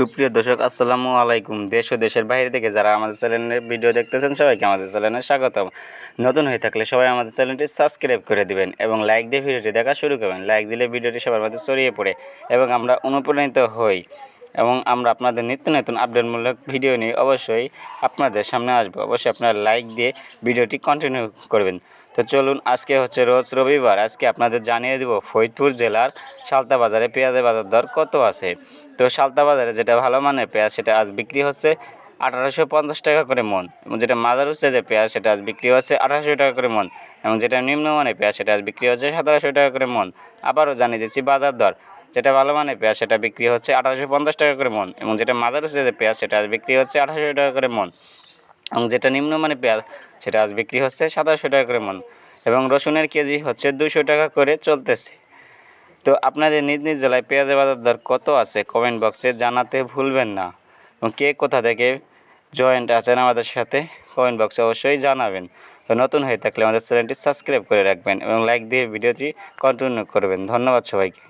সুপ্রিয় দর্শক, আসসালামু আলাইকুম। দেশ ও দেশের বাইরে থেকে যারা আমাদের চ্যানেলের ভিডিও দেখতেছেন, সবাইকে আমাদের চ্যানেলে স্বাগতম। নতুন হয়ে থাকলে সবাই আমাদের চ্যানেলটি সাবস্ক্রাইব করে দিবেন এবং লাইক দিয়ে ভিডিওটি দেখা শুরু করবেন। লাইক দিলে ভিডিওটি সবার মধ্যে ছড়িয়ে পড়ে এবং আমরা অনুপ্রাণিত হই। এবং আমরা আপনাদের নিত্য নতুন আপডেটমূলক ভিডিও নিয়ে অবশ্যই আপনাদের সামনে আসব। অবশ্যই আপনারা লাইক দিয়ে ভিডিওটি কন্টিনিউ করবেন। তো চলুন, আজকে হচ্ছে রোজ রবিবার। আজকে আপনাদের জানিয়ে দেব ফরিদপুর জেলার সালতা বাজারে পেঁয়াজের বাজার দর কত আছে? তো সালতা বাজারে যেটা ভালো মানের পেঁয়াজ, সেটা আজ বিক্রি হচ্ছে আঠারোশো পঞ্চাশ টাকা করে মন এবং যেটা মাদার হচ্ছে যে পেঁয়াজ, সেটা আজ বিক্রি হচ্ছে আঠারোশো টাকা করে মন এবং যেটা নিম্নমানের পেঁয়াজ, সেটা আজ বিক্রি হচ্ছে সতেরোশো টাকা করে মন। আবারও জানিয়ে দিচ্ছি বাজার দর। যেটা ভালো মানের পেঁয়াজ, সেটা বিক্রি হচ্ছে আঠারোশো পঞ্চাশ টাকা করে মন। এবং যেটা মাদার হচ্ছে যে পেঁয়াজ, সেটা আজ বিক্রি হচ্ছে আঠারোশো টাকা করে মন। এবং যেটা নিম্নমানের পেঁয়াজ, সেটা আজ বিক্রি হচ্ছে সাতাশশো টাকা করে মন। এবং রসুনের কেজি হচ্ছে দুশো টাকা করে চলতেছে। তো আপনাদের নিজ নিজ জেলায় পেঁয়াজের বাজার দর কত আছে কমেন্ট বক্সে জানাতে ভুলবেন না। এবং কে কোথা থেকে জয়েন্ট আছেন আমাদের সাথে কমেন্ট বক্সে অবশ্যই জানাবেন। তো নতুন হয়ে থাকলে আমাদের চ্যানেলটি সাবস্ক্রাইব করে রাখবেন এবং লাইক দিয়ে ভিডিওটি কন্টিনিউ করবেন। ধন্যবাদ সবাইকে।